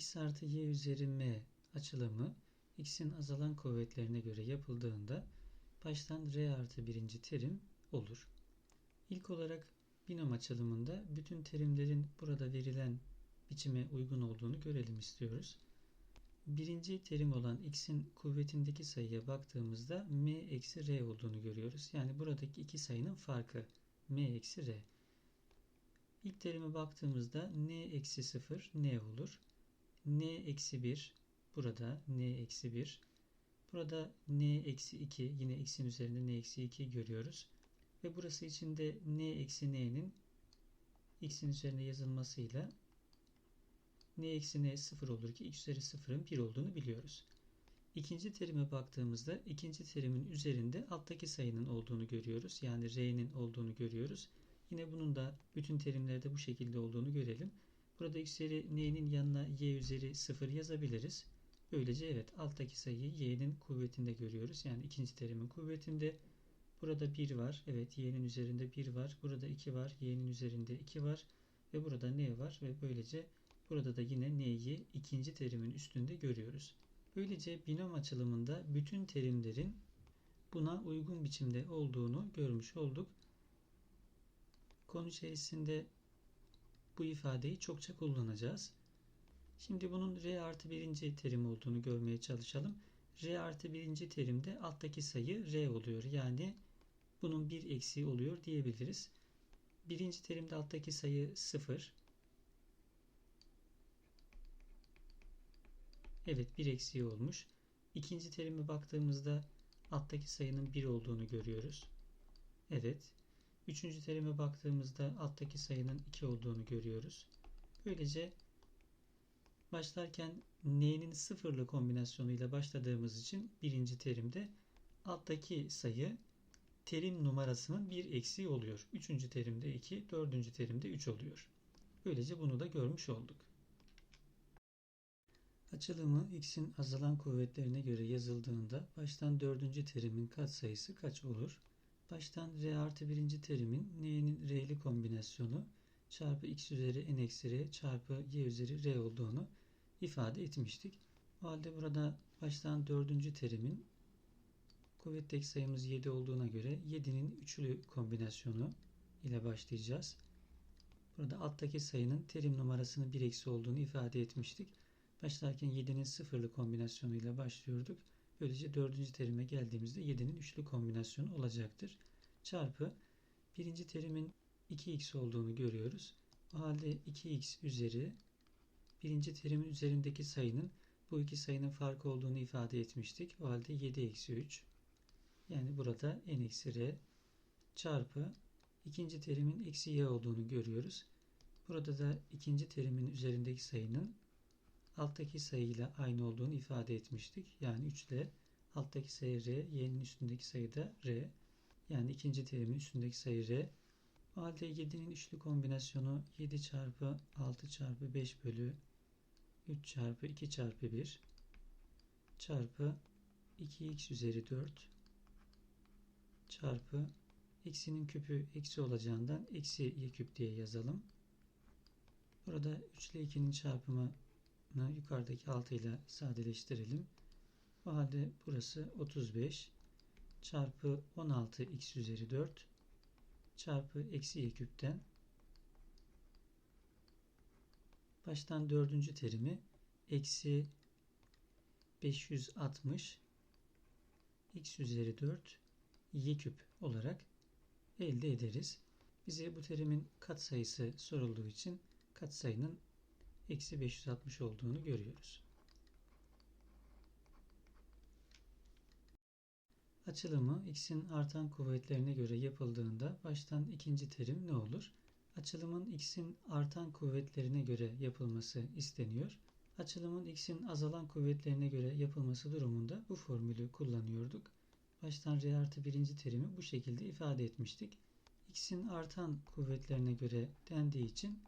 x artı y üzeri m açılımı x'in azalan kuvvetlerine göre yapıldığında baştan r artı birinci terim olur. İlk olarak binom açılımında bütün terimlerin burada verilen biçime uygun olduğunu görelim istiyoruz. Birinci terim olan x'in kuvvetindeki sayıya baktığımızda m eksi r olduğunu görüyoruz. Yani buradaki iki sayının farkı m eksi r. İlk terime baktığımızda n eksi 0 n olur. N eksi 1 burada n eksi 1. Burada n eksi 2 yine x'in üzerinde n eksi 2 görüyoruz. Ve burası için de n eksi n'nin x'in üzerinde yazılmasıyla n eksi n 0 olur ki x üzeri 0'ın 1 olduğunu biliyoruz. İkinci terime baktığımızda ikinci terimin üzerinde alttaki sayının olduğunu görüyoruz. Yani r'nin olduğunu görüyoruz. Yine bunun da bütün terimlerde bu şekilde olduğunu görelim. Burada x üzeri n'nin yanına y üzeri 0 yazabiliriz. Böylece evet alttaki sayıyı y'nin kuvvetinde görüyoruz. Yani ikinci terimin kuvvetinde. Burada 1 var. Evet y'nin üzerinde 1 var. Burada 2 var. y'nin üzerinde 2 var. Ve burada n var. Ve böylece burada da yine n'yi ikinci terimin üstünde görüyoruz. Böylece binom açılımında bütün terimlerin buna uygun biçimde olduğunu görmüş olduk. Konu içerisinde bu ifadeyi çokça kullanacağız. Şimdi bunun r artı birinci terim olduğunu görmeye çalışalım. r artı birinci terimde alttaki sayı r oluyor. Yani bunun bir eksiği oluyor diyebiliriz. Birinci terimde alttaki sayı 0. Evet bir eksiği olmuş. İkinci terime baktığımızda alttaki sayının 1 olduğunu görüyoruz. Evet. Üçüncü terime baktığımızda alttaki sayının 2 olduğunu görüyoruz. Böylece başlarken n'nin sıfırlı kombinasyonuyla başladığımız için birinci terimde alttaki sayı terim numarasının bir eksiği oluyor. Üçüncü terimde 2, dördüncü terimde 3 oluyor. Böylece bunu da görmüş olduk. Açılımı x'in azalan kuvvetlerine göre yazıldığında baştan dördüncü terimin katsayısı kaç olur? Baştan r artı birinci terimin n'nin r'li kombinasyonu çarpı x üzeri n eksi r çarpı y üzeri r olduğunu ifade etmiştik. O halde burada baştan dördüncü terimin kuvvetteki sayımız 7 olduğuna göre 7'nin üçlü kombinasyonu ile başlayacağız. Burada alttaki sayının terim numarasının 1 eksi olduğunu ifade etmiştik. Başlarken 7'nin sıfırlı kombinasyonuyla başlıyorduk. Böylece dördüncü terime geldiğimizde 7'nin üçlü kombinasyonu olacaktır. Çarpı birinci terimin 2x olduğunu görüyoruz. O halde 2x üzeri birinci terimin üzerindeki sayının bu iki sayının farkı olduğunu ifade etmiştik. O halde 7 eksi 3 yani burada n eksi r çarpı ikinci terimin eksi y olduğunu görüyoruz. Burada da ikinci terimin üzerindeki sayının alttaki sayıyla aynı olduğunu ifade etmiştik. Yani 3 ile alttaki sayı r, y'nin üstündeki sayı da r. Yani ikinci terimin üstündeki sayı r. O halde 7'nin üçlü kombinasyonu 7 çarpı 6 çarpı 5 bölü 3 çarpı 2 çarpı 1 çarpı 2x üzeri 4 çarpı x'inin küpü eksi olacağından eksi y küp diye yazalım. Burada 3 ile 2'nin çarpımı yukarıdaki 6 ile sadeleştirelim. O halde burası 35 çarpı 16 x üzeri 4 çarpı eksi y küpten baştan dördüncü terimi eksi 560 x üzeri 4 y küp olarak elde ederiz. Bize bu terimin katsayısı sorulduğu için katsayının eksi 560 olduğunu görüyoruz. Açılımı x'in artan kuvvetlerine göre yapıldığında baştan ikinci terim ne olur? Açılımın x'in artan kuvvetlerine göre yapılması isteniyor. Açılımın x'in azalan kuvvetlerine göre yapılması durumunda bu formülü kullanıyorduk. Baştan r artı birinci terimi bu şekilde ifade etmiştik. x'in artan kuvvetlerine göre dendiği için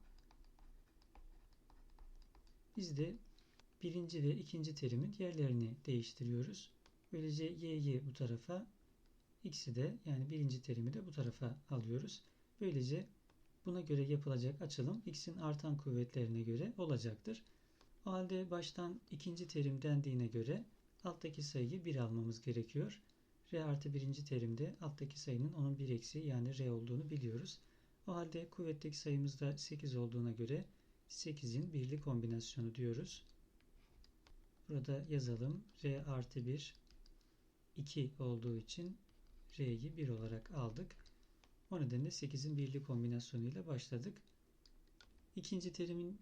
biz de birinci ve ikinci terimin yerlerini değiştiriyoruz. Böylece y'yi bu tarafa, x'i de yani birinci terimi de bu tarafa alıyoruz. Böylece buna göre yapılacak açılım x'in artan kuvvetlerine göre olacaktır. O halde baştan ikinci terim dendiğine göre alttaki sayıyı 1 almamız gerekiyor. R artı birinci terimde alttaki sayının onun 1 eksiği yani R olduğunu biliyoruz. O halde kuvvetteki sayımız da 8 olduğuna göre 8'in birli kombinasyonu diyoruz. Burada yazalım. R artı 1 2 olduğu için R'yi 1 olarak aldık. O nedenle 8'in birli kombinasyonuyla başladık. İkinci terimin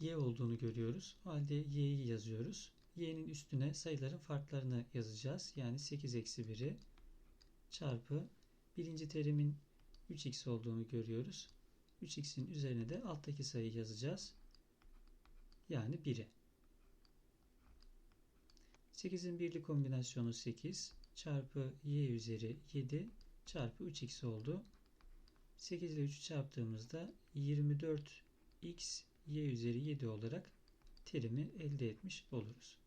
y olduğunu görüyoruz. O halde y'yi yazıyoruz. y'nin üstüne sayıların farklarını yazacağız. Yani 8 eksi 1'i çarpı birinci terimin 3x olduğunu görüyoruz. 3x'in üzerine de alttaki sayıyı yazacağız. Yani 1'i. 8'in birli kombinasyonu 8 çarpı y üzeri 7 çarpı 3x oldu. 8 ile 3'ü çarptığımızda 24x y üzeri 7 olarak terimi elde etmiş oluruz.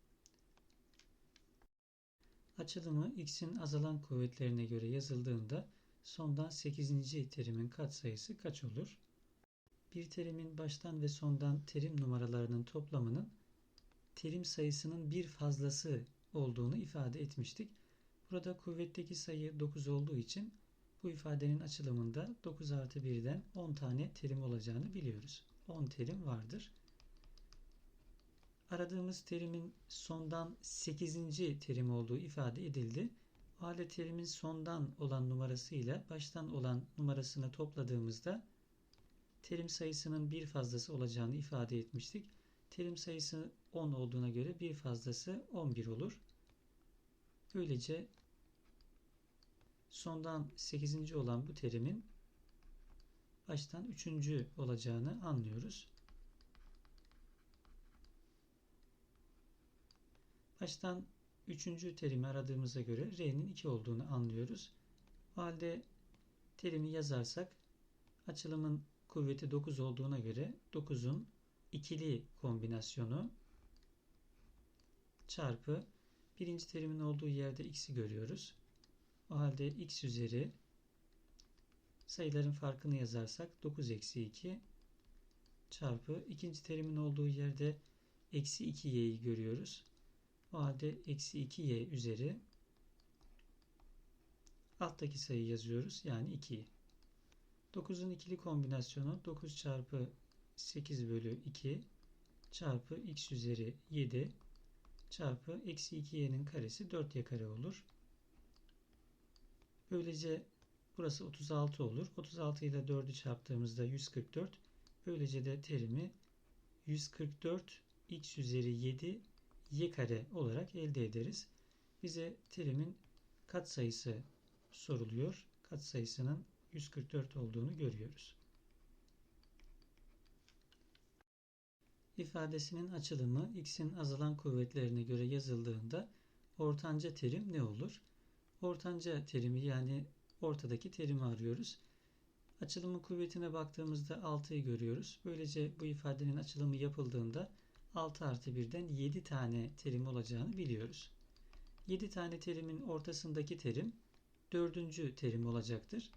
Açılımı x'in azalan kuvvetlerine göre yazıldığında sondan 8. terimin katsayısı kaç olur? Bir terimin baştan ve sondan terim numaralarının toplamının terim sayısının bir fazlası olduğunu ifade etmiştik. Burada kuvvetteki sayı 9 olduğu için bu ifadenin açılımında 9 artı 1'den 10 tane terim olacağını biliyoruz. 10 terim vardır. Aradığımız terimin sondan 8. terim olduğu ifade edildi. O halde terimin sondan olan numarasıyla baştan olan numarasını topladığımızda terim sayısının bir fazlası olacağını ifade etmiştik. Terim sayısı 10 olduğuna göre bir fazlası 11 olur. Böylece sondan 8. olan bu terimin baştan 3. olacağını anlıyoruz. Baştan 3. terimi aradığımıza göre R'nin 2 olduğunu anlıyoruz. O halde terimi yazarsak açılımın kuvveti 9 olduğuna göre 9'un ikili kombinasyonu çarpı birinci terimin olduğu yerde x'i görüyoruz. O halde x üzeri sayıların farkını yazarsak 9 eksi 2 çarpı ikinci terimin olduğu yerde eksi 2y'yi görüyoruz. O halde eksi 2y üzeri alttaki sayıyı yazıyoruz. Yani 2'yi. 9'un ikili kombinasyonu 9 çarpı 8 bölü 2 çarpı x üzeri 7 çarpı eksi 2y'nin karesi 4y kare olur. Böylece burası 36 olur. 36 ile 4'ü çarptığımızda 144. Böylece de terimi 144 x üzeri 7 y kare olarak elde ederiz. Bize terimin katsayısı soruluyor. Katsayısının 144 olduğunu görüyoruz. ifadesinin açılımı x'in azalan kuvvetlerine göre yazıldığında ortanca terim ne olur? Ortanca terimi yani ortadaki terimi arıyoruz. Açılımın kuvvetine baktığımızda 6'yı görüyoruz. Böylece bu ifadenin açılımı yapıldığında 6 artı 1'den 7 tane terim olacağını biliyoruz. 7 tane terimin ortasındaki terim 4. terim olacaktır.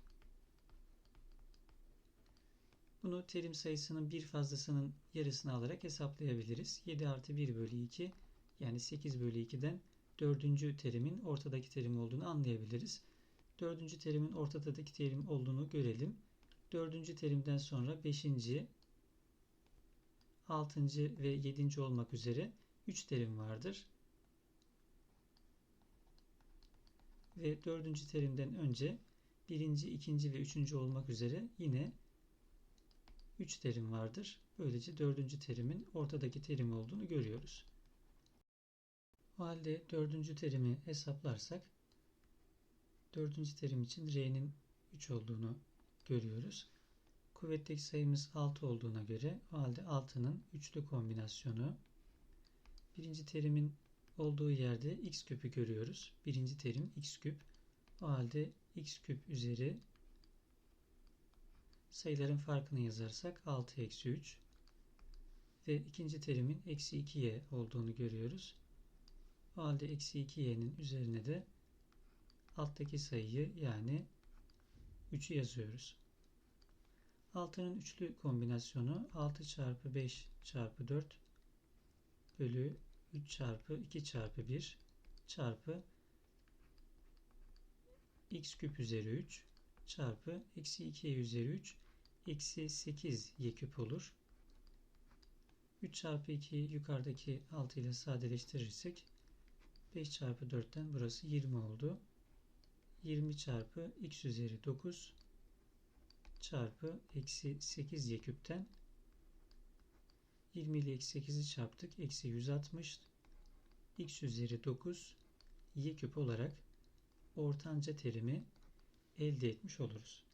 Bunu terim sayısının bir fazlasının yarısını alarak hesaplayabiliriz. 7 artı 1 bölü 2 yani 8 bölü 2'den dördüncü terimin ortadaki terim olduğunu anlayabiliriz. Dördüncü terimin ortadaki terim olduğunu görelim. Dördüncü terimden sonra beşinci, altıncı ve yedinci olmak üzere üç terim vardır. Ve dördüncü terimden önce birinci, ikinci ve üçüncü olmak üzere yine 3 terim vardır. Böylece dördüncü terimin ortadaki terim olduğunu görüyoruz. O halde dördüncü terimi hesaplarsak dördüncü terim için R'nin 3 olduğunu görüyoruz. Kuvvetteki sayımız 6 olduğuna göre o halde 6'nın üçlü kombinasyonu birinci terimin olduğu yerde x küpü görüyoruz. Birinci terim x küp. O halde x küp üzeri sayıların farkını yazarsak 6 eksi 3 ve ikinci terimin eksi 2y olduğunu görüyoruz. O halde eksi 2y'nin üzerine de alttaki sayıyı yani 3'ü yazıyoruz. 6'nın üçlü kombinasyonu 6 çarpı 5 çarpı 4 bölü 3 çarpı 2 çarpı 1 çarpı x küp üzeri 3 çarpı eksi 2y üzeri 3 eksi 8 y küp olur. 3 çarpı 2 yukarıdaki 6 ile sadeleştirirsek 5 çarpı 4'ten burası 20 oldu. 20 çarpı x üzeri 9 çarpı eksi 8 y küpten 20 ile eksi 8'i çarptık. Eksi 160 x üzeri 9 y küp olarak ortanca terimi elde etmiş oluruz.